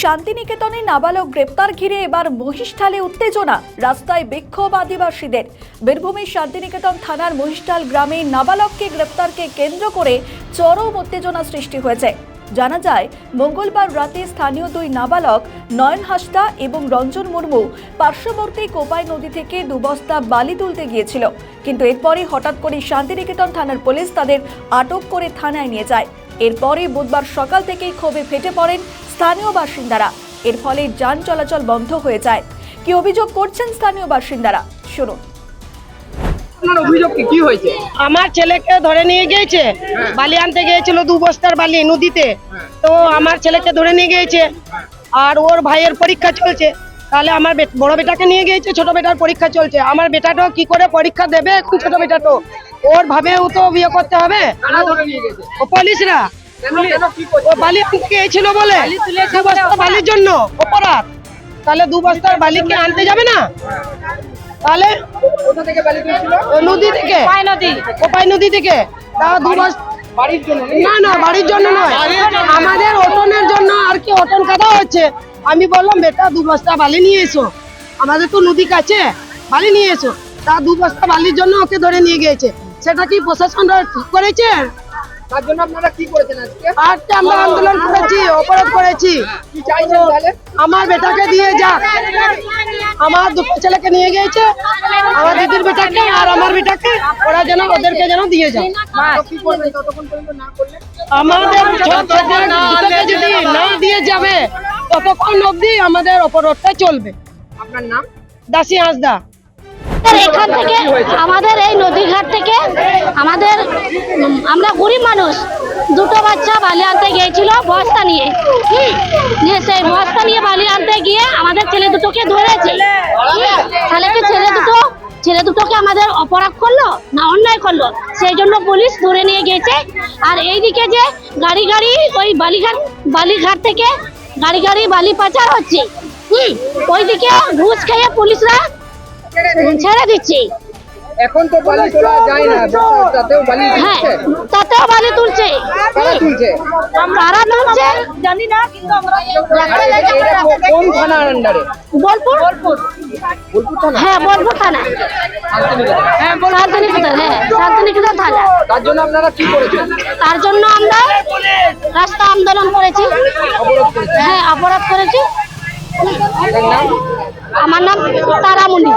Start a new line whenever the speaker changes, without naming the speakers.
শান্তিনিকেতনে নাবালক গ্রেপ্তার ঘিরে এবার মহিষঢালে উত্তেজনা। রাস্তায় বিক্ষোভ আদিবাসীদের। বীরভূমের শান্তিনিকেতন থানার মহিষঢাল গ্রামে নাবালককে গ্রেপ্তারকে কেন্দ্র করে চরম উত্তেজনা সৃষ্টি হয়েছে। জানা যায়, মঙ্গলবার রাতে স্থানীয় দুই নাবালক, নয়ন হাসদা এবং রঞ্জন মুর্মু, পার্শ্ববর্তী কোপাই নদী থেকে দুবস্তা বালি তুলতে গিয়েছিল। কিন্তু এরপরই হঠাৎ করে শান্তিনিকেতন থানার পুলিশ তাদের আটক করে থানায় নিয়ে যায়। এরপরে বুধবার সকাল থেকেই ক্ষোভে ফেটে পড়েন স্থানীয় বাসিন্দারা। এর ফলে যান চলাচল বন্ধ হয়ে যায়। কি অভিযোগ করছেন স্থানীয় বাসিন্দারা? শুনুন।
আপনার অভিযোগ কি? কি হয়েছে?
আমার ছেলেকে ধরে নিয়ে গিয়েছে। বালি আনতে গিয়েছিল দু বস্তার বালি নদীতে। তো আমার ছেলেকে ধরে নিয়ে গিয়েছে। আর ওর ভাইয়ের পরীক্ষা চলছে। তাহলে আমার বে- বড় বেটাকে নিয়ে গিয়েছে ছোট বেটার পরীক্ষা চলছে। আমার বেটাটাও কি করে পরীক্ষা দেবে এখন ছোট বেটাটাও ওর ভাবেও তো বিয়ে করতে হবে।
কারা ধরে নিয়ে গেছে?
ও পুলিশরা ও বালি গিয়েছিল বলে। দু বস্তা বালির জন্য অপরাধ। তাহলে দু বস্তার বালিকে আনতে যাবে না? তাহলে নদী থেকে। কোপাই নদী। থেকে। তা দু বস্তা না না বাড়ির জন্য নয়। আমাদের ওটনের জন্য আর কি অটন কাটা হচ্ছে। আমি বললাম বেটা দু বস্তা বালি নিয়ে এসো। আমাদের তো নদী কাছে। বালি নিয়ে এসো। তা দু বস্তা বালির জন্য ওকে ধরে নিয়ে গিয়েছে। সেটা কি প্রশাসনরা ঠিক করেছে?
তার জন্য আপনারা কি করেছেন আজকে?
আজকে আমরা আন্দোলন করেছি অপরাধ করেছি।
কি চাইছেন তাহলে?
আমার বেটাকে দিয়ে যাক আমার দুটো ছেলেকে নিয়ে গিয়েছে আমার দিদির বেটাকে আর আমার বেটাকে। ওরা যেন ওদেরকে যেন দিয়ে যায়।
কি করবেন ততক্ষণ পর্যন্ত না করলে?
আমাদের যদি না দিয়ে যাবে ততক্ষণ অবধি আমাদের অপরাধটা চলবে।
আপনার নাম?
দাসী হাসদা।
এখান থেকে আমাদের এই নদীঘাট থেকে আমাদের আমরা গরিব মানুষ। দুটো বাচ্চা বালি আনতে গিয়েছিল বস্তা নিয়ে। নিয়ে সেই বস্তা নিয়ে বালি আনতে গিয়ে আমাদের ছেলে দুটোকে ধরেছে। তাহলে কি ছেলে দুটো, ছেলে দুটোকে আমাদের অপরাধ করল না অন্যায় করল? সেই জন্য পুলিশ ধরে নিয়ে গেছে আর এইদিকে যে গাড়ি গাড়ি ওই বালিঘাট বালিঘাট থেকে গাড়ি গাড়ি বালি পাচার হচ্ছে। ওইদিকে ঘুষ খেয়ে পুলিশরা ছেড়ে দিচ্ছি।
এখন তো বালি তোলা যায় না তাতেও বালি
হ্যাঁ
তুলছে?
তাতেও বালি তুলছে।
কারা তুলছে?
কারা তুলছে জানি না কিন্তু আমরা
কোন থানার আন্ডারে?
বোলপুর?
বোলপুর। থানা?
হ্যাঁ বোলপুর থানা। হ্যাঁ শান্তিনিকেতন হ্যাঁ শান্তিনিকেতন থানা।
তার জন্য আপনারা কি করেছেন?
তার জন্য আমরা রাস্তা আন্দোলন করেছি। হ্যাঁ অপরাধ করেছি। আমার নাম তারামণি।